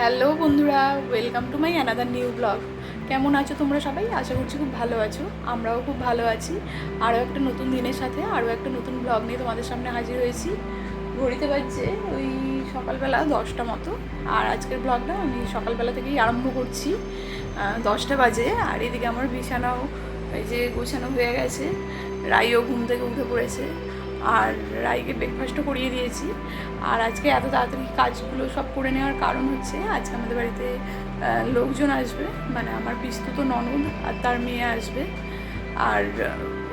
Hello বন্ধুরা welcome to my another new blog কেমন আছো তোমরা সবাই? আশা করছি খুব ভালো আছো। আমরাও খুব ভালো আছি। আরও একটা নতুন দিনের সাথে আরও একটা নতুন ব্লগ নিয়ে তোমাদের সামনে হাজির হয়েছি। ঘড়িতে বাজছে ওই সকালবেলা দশটা মতো। আর আজকের ব্লগটা আমি সকালবেলা থেকেই আরম্ভ করছি। দশটা বাজে। আর এদিকে আমার বিছানাও এই যে গোছানো হয়ে গেছে। রাইও ঘুম থেকে উঠে পড়েছে। আর রাইকে ব্রেকফাস্টও করিয়ে দিয়েছি। আর আজকে এত তাড়াতাড়ি কাজগুলো সব করে নেওয়ার কারণ হচ্ছে আজকে আমাদের বাড়িতে লোকজন আসবে। মানে আমার পিস্তুত ননদ আর তার মেয়ে আসবে। আর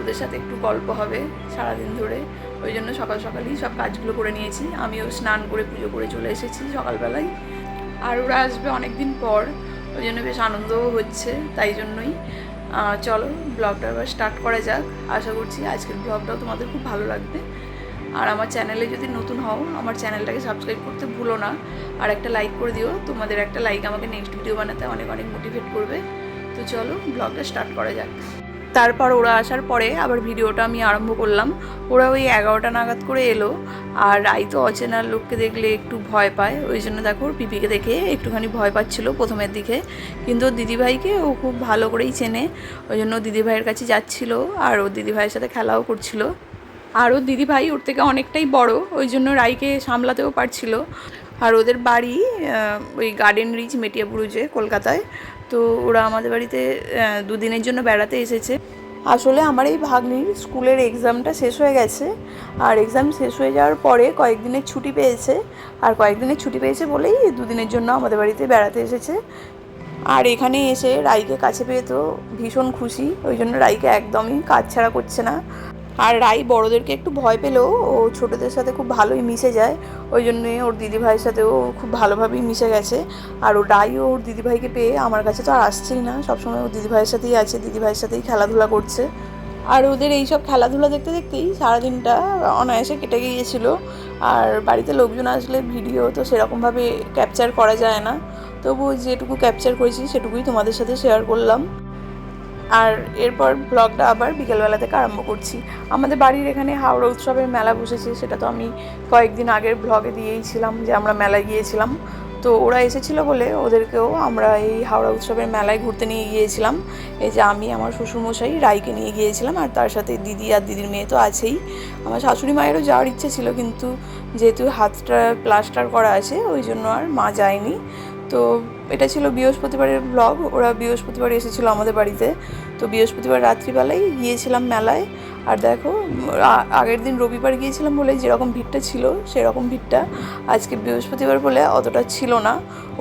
ওদের সাথে একটু গল্প হবে সারাদিন ধরে। ওই জন্য সকাল সকালই সব কাজগুলো করে নিয়েছি। আমিও স্নান করে পুজো করে চলে এসেছি সকালবেলায়। আর ওরা আসবে অনেক দিন পর। ওই জন্য বেশ আনন্দও হচ্ছে, তাই জন্যই। চলো ব্লগটা এবার স্টার্ট করা যাক। আশা করছি আজকের ব্লগটাও তোমাদের খুব ভালো লাগবে। আর আমার চ্যানেলে যদি নতুন হও, আমার চ্যানেলটাকে সাবস্ক্রাইব করতে ভুলো না। আর একটা লাইক করে দিও। তোমাদের একটা লাইক আমাকে নেক্সট ভিডিও বানাতে অনেক অনেক মোটিভেট করবে। তো চলো ব্লগটা স্টার্ট করা যাক। তারপর ওরা আসার পরে আবার ভিডিওটা আমি আরম্ভ করলাম। ওরা ওই এগারোটা নাগাদ করে এলো আর রাই তো অচেনার লোককে দেখলে একটু ভয় পায়। ওই জন্য দেখো পিপিকে দেখে একটুখানি ভয় পাচ্ছিল প্রথমের দিকে। কিন্তু দিদিভাইকে ও খুব ভালো করেই চেনে। ওই জন্য দিদিভাইয়ের কাছে যাচ্ছিল আর ওর দিদিভাইয়ের সাথে খেলাও করছিল। আর ও দিদিভাই ওর থেকে অনেকটাই বড়। ওই জন্য রাইকে সামলাতেও পারছিল। আর ওদের বাড়ি ওই গার্ডেন রিচ মেটিয়াপুরুজে কলকাতায়। তো ওরা আমাদের বাড়িতে দুদিনের জন্য বেড়াতে এসেছে। আসলে আমার এই ভাগ্নির স্কুলের এক্সামটা শেষ হয়ে গেছে। আর এক্সাম শেষ হয়ে যাওয়ার পরে কয়েকদিনের ছুটি পেয়েছে। আর কয়েকদিনের ছুটি পেয়েছে বলেই দুদিনের জন্য আমাদের বাড়িতে বেড়াতে এসেছে। আর এখানে এসে রাইকে কাছে পেয়ে তো ভীষণ খুশি। ওই জন্য রাইকে একদমই কাজ ছাড়া করছে না। আর রাই বড়োদেরকে একটু ভয় পেলেও ও ছোটোদের সাথে খুব ভালোই মিশে যায়। ওই জন্যে ওর দিদিভাইয়ের সাথেও খুব ভালোভাবেই মিশে গেছে। আর ও রাইও ওর দিদিভাইকে পেয়ে আমার কাছে তো আর আসছেই না। সবসময় ওর দিদিভাইয়ের সাথেই আছে, দিদিভাইয়ের সাথেই খেলাধুলা করছে। আর ওদের এইসব খেলাধুলা দেখতে দেখতেই সারাদিনটা অনায়াসে কেটে গিয়েছিল। আর বাড়িতে লোকজন আসলে ভিডিও তো সেরকমভাবে ক্যাপচার করা যায় না। তবু যেটুকু ক্যাপচার করেছি সেটুকুই তোমাদের সাথে শেয়ার করলাম। আর এরপর ব্লগটা আবার বিকেলবেলা থেকে আরম্ভ করছি। আমাদের বাড়ির এখানে হাওড়া উৎসবের মেলা বসেছে, সেটা তো আমি কয়েকদিন আগের ব্লগে দিয়েইছিলাম যে আমরা মেলায় গিয়েছিলাম। তো ওরা এসেছিল বলে ওদেরকেও আমরা এই হাওড়া উৎসবের মেলায় ঘুরতে নিয়ে গিয়েছিলাম। এই যে আমি, আমার শ্বশুরমশাই রাইকে নিয়ে গিয়েছিলাম আর তার সাথে দিদি আর দিদির মেয়ে তো আছেই। আমার শাশুড়ি মায়েরও যাওয়ার ইচ্ছে ছিল কিন্তু যেহেতু হাতটা প্লাস্টার করা আছে, ওই জন্য আর মা যায়নি। তো এটা ছিল বৃহস্পতিবারের ব্লগ ওরা বৃহস্পতিবার এসেছিল আমাদের বাড়িতে। তো বৃহস্পতিবার রাত্রিবেলায় গিয়েছিলাম মেলায়। আর দেখো আগের দিন রবিবার গিয়েছিলাম বলে যেরকম ভিড়টা ছিল, সেরকম ভিড়টা আজকে বৃহস্পতিবার বলে অতটা ছিল না।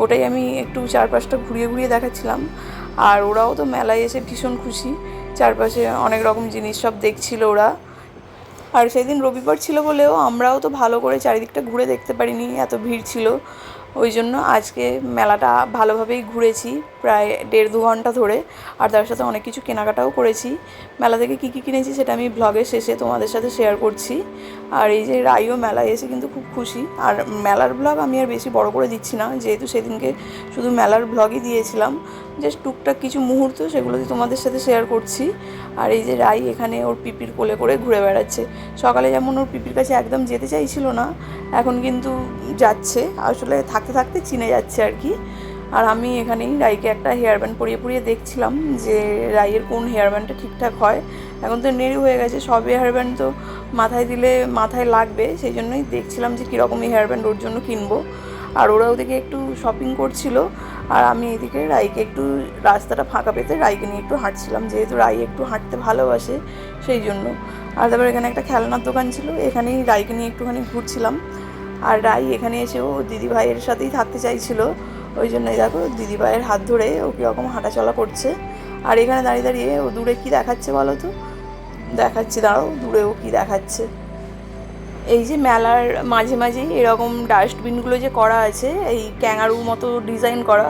ওটাই আমি একটু চারপাশটা ঘুরিয়ে ঘুরিয়ে দেখাচ্ছিলাম। আর ওরাও তো মেলায় এসে ভীষণ খুশি। চারপাশে অনেক রকম জিনিস সব দেখছিল ওরা। আর সেদিন রবিবার ছিল বলেও আমরাও তো ভালো করে চারিদিকটা ঘুরে দেখতে পারিনি, এত ভিড় ছিল। ওই জন্য আজকে মেলাটা ভালোভাবেই ঘুরেছি, প্রায় দেড় দু ঘণ্টা ধরে। আর তার সাথে অনেক কিছু কেনাকাটাও করেছি। মেলা থেকে কী কী কিনেছি সেটা আমি ব্লগের শেষে তোমাদের সাথে শেয়ার করছি। আর এই যে রাইও মেলায় এসে কিন্তু খুব খুশি। আর মেলার ব্লগ আমি আর বেশি বড় করে দিচ্ছি না, যেহেতু সেদিনকে শুধু মেলার ব্লগই দিয়েছিলাম। জাস্ট টুকটাক কিছু মুহূর্ত সেগুলো তোমাদের সাথে শেয়ার করছি। আর এই যে রাই এখানে ওর পিপির কোলে করে ঘুরে বেড়াচ্ছে। সকালে যেমন ওর পিপির কাছে একদম যেতে চাইছিল না এখন কিন্তু যাচ্ছে, আসলে থাকতে থাকতে চিনে যাচ্ছে আর কি। আর আমি এখানেই রাইকে একটা হেয়ার ব্যান্ড পরিয়ে পরিয়ে দেখছিলাম যে রাইয়ের কোন হেয়ার ব্যান্ডটা ঠিকঠাক হয়। এখন তো নেড়ি হয়ে গেছে সব হেয়ার ব্যান্ড তো মাথায় দিলে মাথায় লাগবে, সেই জন্যই দেখছিলাম যে কীরকমই হেয়ার ব্যান্ড ওর জন্য কিনবো। আর ওরা ওদিকে একটু শপিং করছিল, আর আমি এদিকে রাইকে একটু রাস্তাটা ফাঁকা পেতে রাইকে নিয়ে একটু হাঁটছিলাম, যেহেতু রাই একটু হাঁটতে ভালোবাসে, সেই জন্য। আর তারপর এখানে একটা খেলনার দোকান ছিল, এখানেই রাইকে নিয়ে একটুখানি ঘুরছিলাম। আর রাই এখানে এসে ও দিদিভাইয়ের সাথেই থাকতে চাইছিল। ওই জন্যই দেখো দিদিভাইয়ের হাত ধরে ও কীরকম হাঁটাচলা করছে। আর এখানে দাঁড়িয়ে দাঁড়িয়ে ও দূরে কি দেখাচ্ছে বলো তো? দেখাচ্ছে দাঁড়ো দূরে ও কি দেখাচ্ছে। এই যে মেলার মাঝে মাঝেই এরকম ডাস্টবিনগুলো যে করা আছে, এই ক্যাঙারু মতো ডিজাইন করা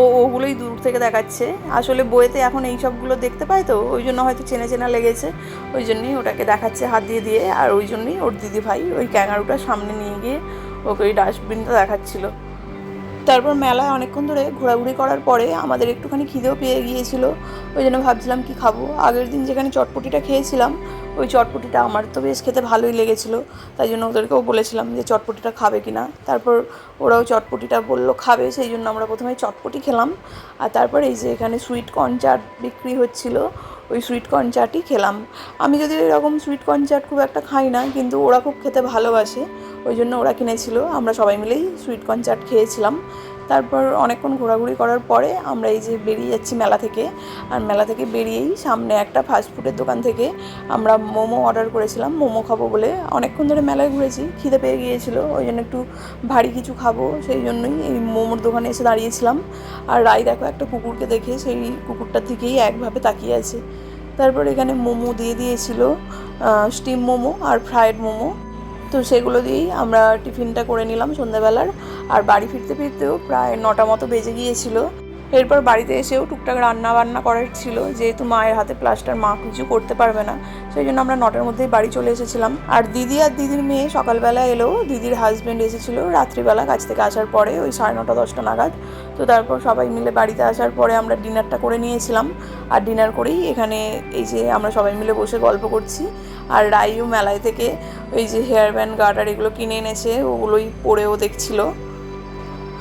ও ওগুলোই দূর থেকে দেখাচ্ছে। আসলে বইতে এখন এই সবগুলো দেখতে পায় তো, ওই জন্য হয়তো চেনা চেনা লেগেছে। ওই জন্যই ওটাকে দেখাচ্ছে হাত দিয়ে দিয়ে। আর ওই জন্যই ওর দিদি ভাই ওই ক্যাঙারুটা সামনে নিয়ে গিয়ে ওকে ওই ডাস্টবিনটা দেখাচ্ছিল। তারপর মেলায় অনেকক্ষণ ধরে ঘোরাঘুরি করার পরে আমাদের একটুখানি খিদেও পেয়ে গিয়েছিল। ওই জন্য ভাবছিলাম কি খাব। আগের দিন যেখানে চটপটিটা খেয়েছিলাম, ওই চটপটিটা আমার তো বেশ খেতে ভালোই লেগেছিলো। তাই জন্য ওদেরকেও বলেছিলাম যে চটপটিটা খাবে কি না। তারপর ওরাও চটপটিটা বলল, খাবে। সেই জন্য আমরা প্রথমে চটপটি খেলাম। আর তারপর এই যে এখানে সুইট কর্ন চাট বিক্রি হচ্ছিল ওই সুইট কর্ন চাটই খেলাম। আমি যদি এরকম সুইট কর্ন চাট খুব একটা খাই না, কিন্তু ওরা খুব খেতে ভালোবাসে, ওই জন্য ওরা কিনেছিল। আমরা সবাই মিলেই সুইট কর্ন চাট খেয়েছিলাম। তারপর অনেকক্ষণ ঘোরাঘুরি করার পরে আমরা এই যে বেরিয়ে যাচ্ছি মেলা থেকে। আর মেলা থেকে বেরিয়েই সামনে একটা ফাস্টফুডের দোকান থেকে আমরা মোমো অর্ডার করেছিলাম। মোমো খাব বলে অনেকক্ষণ ধরে মেলায় ঘুরেছি, খিদে পেয়ে গিয়েছিল, ওই জন্য একটু ভারী কিছু খাব, সেই জন্যই এই মোমোর দোকানে এসে দাঁড়িয়েছিলাম। আর রাই দেখো একটা কুকুরকে দেখে সেই কুকুরটার দিকেই একভাবে তাকিয়ে আছে। তারপর এখানে মোমো দিয়ে দিয়েছিল স্টিম মোমো আর ফ্রায়েড মোমো। তো সেগুলো দিয়েই আমরা টিফিনটা করে নিলাম সন্ধ্যাবেলার। আর বাড়ি ফিরতে ফিরতেও প্রায় নটা মতো বেজে গিয়েছিল। এরপর বাড়িতে এসেও টুকটাক রান্না বান্না করার ছিল, যেহেতু মায়ের হাতে প্লাস্টার মা কিছু করতে পারবে না। সেই জন্য আমরা নটার মধ্যেই বাড়ি চলে এসেছিলাম। আর দিদি আর দিদির মেয়ে সকালবেলা এলো, দিদির হাজব্যান্ড এসেছিল রাত্রিবেলা কাছ থেকে আসার পরে, ওই সাড়ে নটা, দশটা নাগাদ। তো তারপর সবাই মিলে বাড়িতে আসার পরে আমরা ডিনারটা করে নিয়েছিলাম। আর ডিনার করেই এখানে এই যে আমরা সবাই মিলে বসে গল্প করছি। আর রাইও মেলায় থেকে ওই যে হেয়ার ব্যান্ড গার্ডার এগুলো কিনে এনেছে, ওগুলোই পরেও দেখছিল।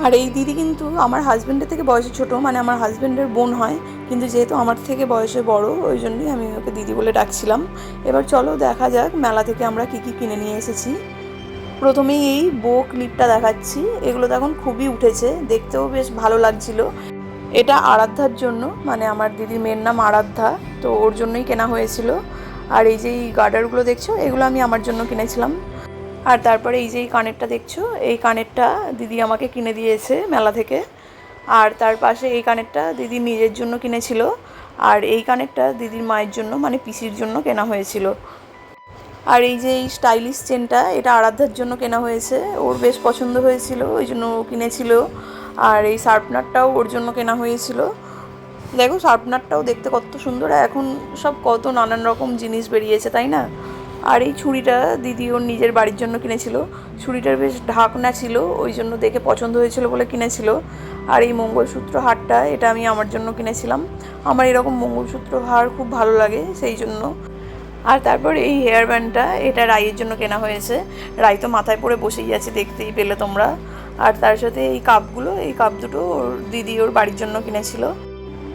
আর এই দিদি কিন্তু আমার হাজব্যান্ডের থেকে বয়সে ছোট মানে আমার হাজব্যান্ডের বোন হয়, কিন্তু যেহেতু আমার থেকে বয়সে বড়, ওই জন্যই আমি ওকে দিদি বলে ডাকছিলাম। এবার চলো দেখা যাক মেলা থেকে আমরা কী কী কিনে নিয়ে এসেছি। প্রথমেই এই বো ক্লিপটা দেখাচ্ছি, এগুলো তো এখন খুবই উঠেছে, দেখতেও বেশ ভালো লাগছিল। এটা আরাধ্যার জন্য মানে আমার দিদির মেয়ের নাম আরাধ্যা, তো ওর জন্যই কেনা হয়েছিল। আর এই যে এই গার্ডারগুলো দেখছ, এগুলো আমি আমার জন্য কিনেছিলাম। আর তারপরে এই যে এই কানেরটা দেখছ, এই কানেরটা দিদি আমাকে কিনে দিয়েছে মেলা থেকে। আর তার পাশে এই কানেরটা দিদি নিজের জন্য কিনেছিল। আর এই কানেরটা দিদির মায়ের জন্য মানে পিসির জন্য কেনা হয়েছিল। আর এই যে এই স্টাইলিশ চেনটা, এটা আরাধ্যার জন্য কেনা হয়েছে। ওর বেশ পছন্দ হয়েছিল, ওই জন্য ও কিনেছিল। আর এই শার্পনারটাও ওর জন্য কেনা হয়েছিল। দেখো, শার্পনারটাও দেখতে কত সুন্দর। এখন সব কত নানান রকম জিনিস বেরিয়েছে, তাই না? আর এই ছুরিটা দিদি ওর নিজের বাড়ির জন্য কিনেছিল। ছুরিটার বেশ ঢাকনা ছিল, ওই জন্য দেখে পছন্দ হয়েছিল বলে কিনেছিল। আর এই মঙ্গলসূত্র হারটা, এটা আমি আমার জন্য কিনেছিলাম। আমার এরকম মঙ্গলসূত্র হার খুব ভালো লাগে সেই জন্য। আর তারপর এই হেয়ার ব্যান্ডটা এটা রাইয়ের জন্য কেনা হয়েছে। রাই তো মাথায় পরে বসেই আছে, দেখতেই পেলে তোমরা। আর তার সাথে এই কাপগুলো, এই কাপ দুটো ওর দিদি ওর বাড়ির জন্য কিনেছিল।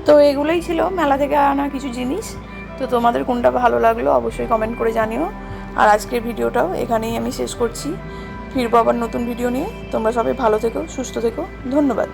তো এগুলোই ছিল মেলা থেকে আনা কিছু জিনিস। তো তোমাদের কোনটা ভালো লাগল অবশ্যই কমেন্ট করে জানিও। আর আজকের ভিডিওটাও এখানেই আমি শেষ করছি। ফিরবো আবার নতুন ভিডিও নিয়ে। তোমরা সবাই ভালো থেকো, সুস্থ থেকো। ধন্যবাদ।